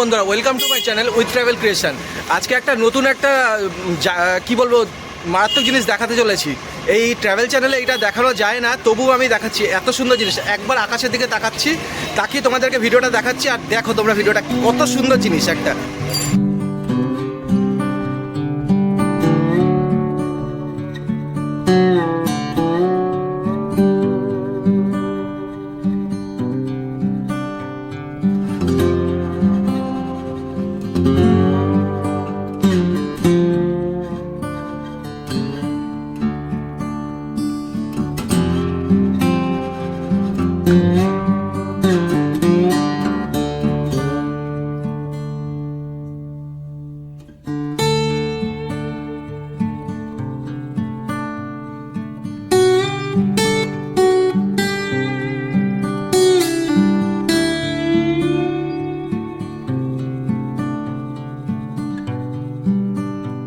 বন্ধুরা welcome to my channel with travel creation আজকে একটা নতুন একটা কি বলব, মারাত্মক জিনিস দেখাতে চলেছি। এই ট্রাভেল চ্যানেলে এটা দেখানো যায় না, তবুও আমি দেখাচ্ছি। এত সুন্দর জিনিস, একবার আকাশের দিকে তাকাচ্ছি, তাকিয়ে তোমাদেরকে ভিডিওটা দেখাচ্ছি, আর দেখো তোমরা ভিডিওটা কত সুন্দর জিনিস একটা।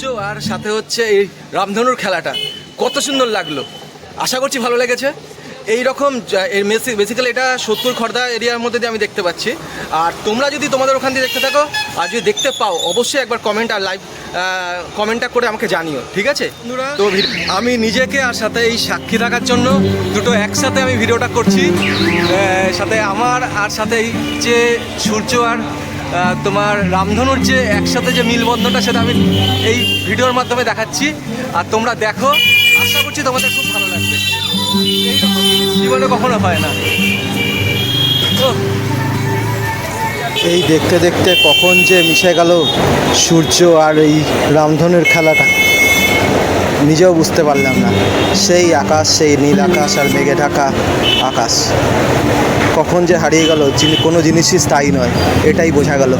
সূর্য আর সাথে হচ্ছে এই রামধনুর খেলাটা। কত সুন্দর লাগল। আশা করছি ভালো লেগেছে। এই রকম বেসিক্যালি এটা সত্তর খর্দা এরিয়ার মধ্যে দিয়ে আমি দেখতে পাচ্ছি। আর তোমরা যদি তোমাদের ওখান দিয়ে দেখতে থাকো আর যদি দেখতে পাও অবশ্যই একবার কমেন্ট আর লাইভ কমেন্টটা করে আমাকে জানিও ঠিক আছে? তো আমি নিজেকে আর সাথে এই সাক্ষী থাকার জন্য দুটো একসাথে আমি ভিডিওটা করছি। সাথে আমার আর সাথে এই যে সূর্য আর তোমার রামধনুর যে একসাথে যে মিলবন্ধনটা, সেটা আমি এই ভিডিওর মাধ্যমে দেখাচ্ছি। আর তোমরা দেখো, আশা করছি তোমাদের খুব ভালো লাগবে। জীবনে কখনো হয় না। ও এই দেখতে দেখতে কখন যে মিশে গেল সূর্য আর এই রামধনুর খেলাটা। নিজেও বুঝতে পারলাম না। সেই আকাশ, সেই নীল আকাশ আর মেঘে ঢাকা আকাশ। কখন যে হারিয়ে গেল কোনো জিনিসই স্থায়ী নয় এটাই বোঝা গেল।